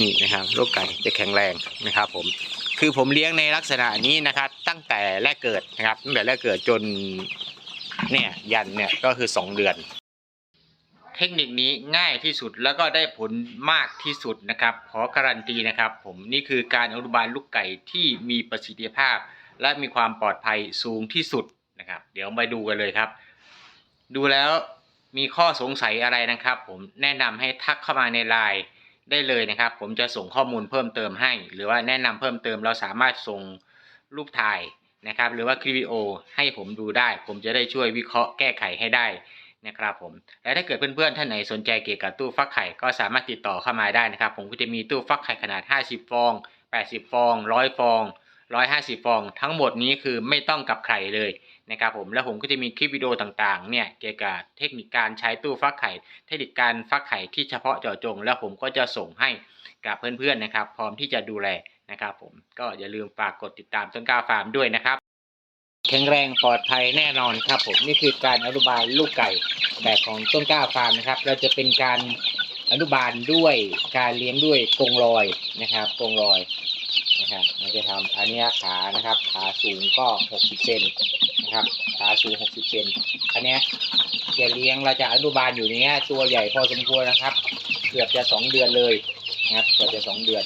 นี่นะครับลูกไก่จะแข็งแรงนะครับ ผมคือผมเลี้ยงในลักษณะนี้นะครับ ตั้งแต่แรกเกิดนะครับตั้งแต่แรกเกิดจนเนี่ยยันเนี่ยก็คือ 2 เดือน เทคนิคนี้ง่ายที่สุดแล้วก็ได้ผลมากที่สุดนะครับขอการันตีนะครับ ผมนี่คือการอนุบาลลูกไก่ที่มีประสิทธิภาพ และมีความปลอดภัยสูงที่สุดนะครับ เดี๋ยวมาดูกันเลยครับ ดูแล้วมีข้อสงสัยอะไรนะครับ ผมแนะนำให้ทักเข้ามาในไลน์ ได้เลยนะครับ ผมจะส่งข้อมูลเพิ่มเติมให้ หรือว่าแนะนำเพิ่มเติมเราสามารถส่งรูปถ่ายนะครับ หรือว่าคลิปวิดีโอให้ผมดูได้ ผมจะได้ช่วยวิเคราะห์แก้ไขให้ได้นะครับผมและถ้าเกิดเพื่อนๆท่านไหนสนใจเกี่ยวกับตู้ฟักไข่ก็สามารถติดต่อเข้ามาได้นะครับ ผมก็จะมีตู้ฟักไข่ขนาด 50 ฟอง 80 ฟอง 100 ฟอง 150 ฟอง ทั้งหมดนี้คือไม่ต้องกับไข่เลยนะครับผมแล้วผมก็จะมีคลิปวิดีโอต่างๆเนี่ยเกี่ยวกับเทคนิคการใช้ตู้ฟักไข่ เทคนิคการฟักไข่ที่เฉพาะเจาะจง แล้วผมก็จะส่งให้กับเพื่อนๆนะครับ พร้อมที่จะดูแลนะครับผมก็อย่าลืมฝากกดติดตามต้นกล้าฟาร์มด้วยนะครับแข็งแรงปลอดภัยแน่นอนครับผมนี่คือการอนุบาลลูกไก่แบบของต้นกล้าฟาร์มนะครับ เราจะเป็นการอนุบาลด้วยการเลี้ยงด้วยกรงลอยนะครับกรงลอย นะครับมันจะทำอันนี้ขานะครับ ขาสูงก็ 60เซนนะครับ ขาสูง 60เซนอันนี้จะเลี้ยงเราจะอนุบาลอยู่ในเนี้ยตัวใหญ่พอสมควรนะครับ เกือบจะ 2 เดือนเลยนะครับเกือบจะ 2 เดือน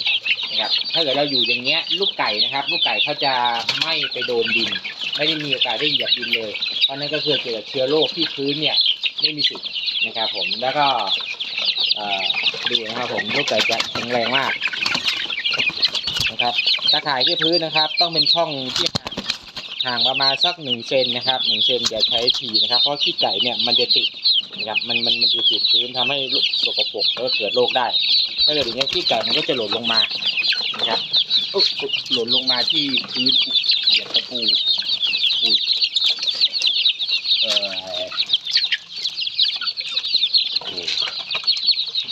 นะครับ ถ้าเกิดเราอยู่อย่างเงี้ยลูกไก่นะครับ ลูกไก่เขาจะไม่ไปโดนดิน ไม่ได้มีโอกาสได้เหยียบดินเลย เพราะนั่นก็คือเกี่ยวกับเชื้อโรคที่พื้นเนี่ยไม่มีสิทธิ์นะครับผมแล้วก็ดูนะครับผมลูกไก่จะแข็งแรงมาก นะครับตะข่ายที่พื้นนะครับ ต้องเป็นช่องที่ห่างห่างประมาณสักหนึ่งเซนนะครับหนึ่งเซนอย่าใช้ถี่นะครับ เพราะขี้ไก่เนี่ยมันจะติดนะครับมันมันมันจะติดพื้นทำให้สกปรกแล้วก็เกิดโรคได้ ถ้าเกิดอย่างนี้ขี้ไก่มันก็จะหล่นลงมานะครับอุ๊ยอุ๊ยหล่นลงมาที่พื้นเหยียบตะปูอุ้ยเออโอ้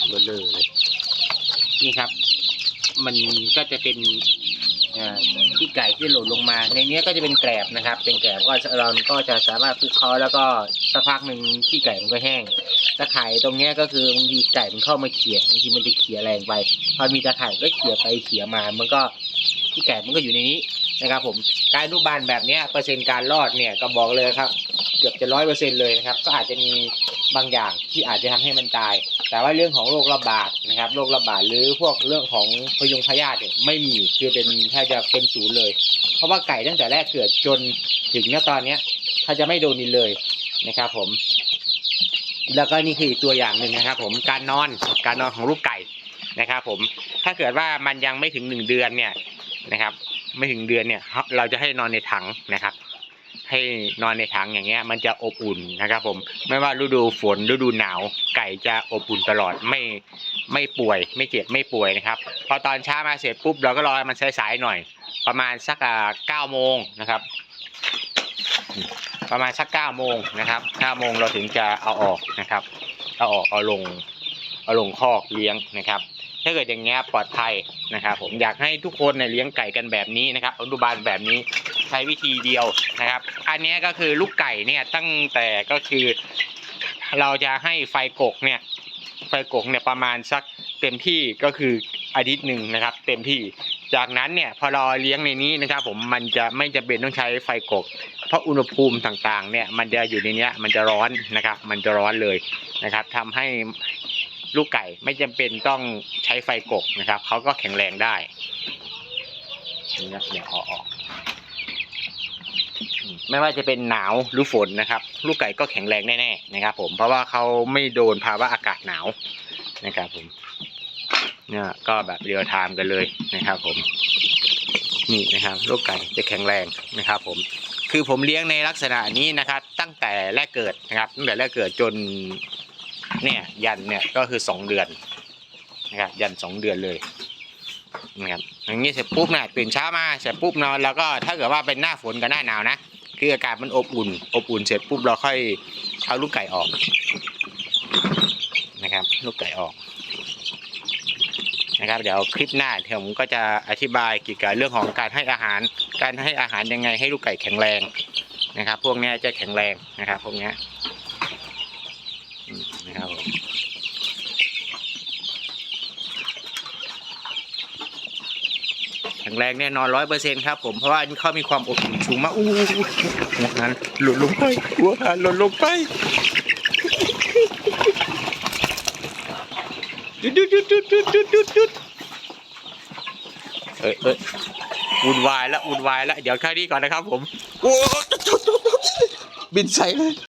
เบลอเลยนี่ครับ มันก็จะเป็นเอ่อขี้ไก่ที่หล่นลงมา ในนี้ก็จะเป็นแกลบนะครับ เป็นแกลบก็เราก็จะสามารถคลุกเคล้าแล้วก็สักพักหนึ่งขี้ไก่มันก็แห้งตะไคร่ตรงนี้ก็คือบางทีไก่มันเข้ามาเขี่ยบางทีมันจะเขี่ยแรงไปพอมีตะไคร่ก็เขี่ยไปเขี่ยมา มันก็ขี้ไก่มันก็อยู่ในนี้นะครับ ผมการอนุบาลแบบนี้เปอร์เซ็นต์การรอดเนี่ยก็บอกเลยครับ เกือบจะร้อยเปอร์เซ็นต์เลยนะครับ ก็อาจจะมี บางอย่างที่อาจจะทำให้มันตาย แต่ว่าเรื่องของโรคระบาดนะครับโรคระบาดหรือพวกเรื่องของพยงพยาธิเนี่ยไม่มีคือเป็นแทบจะเป็นศูนย์เลย เพราะว่าไก่ตั้งแต่แรกเกิดจนถึงณตอนเนี้ยเขาจะไม่โดนดินเลยนะครับผม แล้วก็นี่คือตัวอย่างหนึ่งนะครับ ผมการนอนการนอนของลูกไก่นะครับ ผมถ้าเกิดว่ามันยังไม่ถึงหนึ่งเดือนเนี่ยนะครับ ไม่ถึงเดือนเนี่ยเราจะให้นอนในถังนะครับ ให้นอนในถังอย่างเงี้ย มันจะอบอุ่นนะครับ ผม ไม่ว่าฤดูฝนฤดูหนาวไก่จะอบอุ่นตลอดไม่ไม่ป่วย ไม่เจ็บไม่ป่วยนะครับพอตอนเช้ามาเสร็จปุ๊บเราก็รอให้มันสายๆหน่อย ประมาณสักเก้าโมงนะครับ ประมาณสักเก้าโมงนะครับเก้าโมงเราถึงจะเอาออกนะครับเอาออกเอาลงเอาลงคอกเลี้ยงนะครับถ้าเกิดอย่างเงี้ยปลอดภัยนะครับ ผมอยากให้ทุกคนเนี่ยเลี้ยงไก่กันแบบนี้นะครับอนุบาลแบบนี้ ใช้วิธีเดียวนะครับ อันนี้ก็คือลูกไก่เนี่ยตั้งแต่ก็คือ เราจะให้ไฟกกเนี่ยไฟกกเนี่ยประมาณสักเต็มที่ก็คืออาทิตย์หนึ่งนะครับ เต็มที่จากนั้นเนี่ยพอเราเลี้ยงในนี้นะครับ ผมมันจะไม่จำเป็นต้องใช้ไฟกก เพราะอุณหภูมิต่างๆ เนี่ย มันจะอยู่ในนี้มันจะร้อนนะครับ มันจะร้อนเลยนะครับทำให้ลูกไก่ไม่จำเป็นต้องใช้ไฟกกนะครับเขาก็แข็งแรงได้นี่นะเดี๋ยวเอาออกอืม ไม่ว่าจะเป็นหนาวหรือฝนนะครับ ลูกไก่ก็แข็งแรงแน่ๆนะครับ ผมเพราะว่าเขาไม่โดนภาวะอากาศหนาวนะครับผมเนี่ยก็แบบเรียลไทม์กันเลยนะครับ ผมนี่นะครับลูกไก่จะแข็งแรงนะครับ ผมคือผมเลี้ยงในลักษณะนี้นะครับ ตั้งแต่แรกเกิดนะครับตั้งแต่แรกเกิดจนเนี่ยยันเนี่ยก็คือสองเดือนนะครับยันสองเดือนเลย นะครับอย่างนี้เสร็จปุ๊บนะตื่นเช้ามาเสร็จปุ๊บนอนแล้วก็ถ้าเกิดว่าเป็นหน้าฝนกับหน้าหนาวนะคืออากาศมันอบอุ่น อบอุ่นเสร็จปุ๊บเราค่อยเอาลูกไก่ออกนะครับ ลูกไก่ออกนะครับเดี๋ยวคลิปหน้าเดี๋ยวผมก็จะอธิบายเกี่ยวกับเรื่องของการให้อาหาร การให้อาหารยังไงให้ลูกไก่แข็งแรงนะครับ พวกนี้จะแข็งแรงนะครับ พวกนี้นะครับผม ข็งแรงแน่นอนร้อยเปอร์เซ็นต์ครับผมเพราะว่าเขามีความอบอุ่นสูงมากอู้หัวหันหล่นลงไปหัวหันหล่นลงไปจุดจุดจุดจุดจุดจุดจุดจุดเอ้ยเอ้ยวุ่นวายแล้ววุ่นวายแล้วเดี๋ยวแค่นี้ก่อนนะครับผมโอ้บินใส่เลย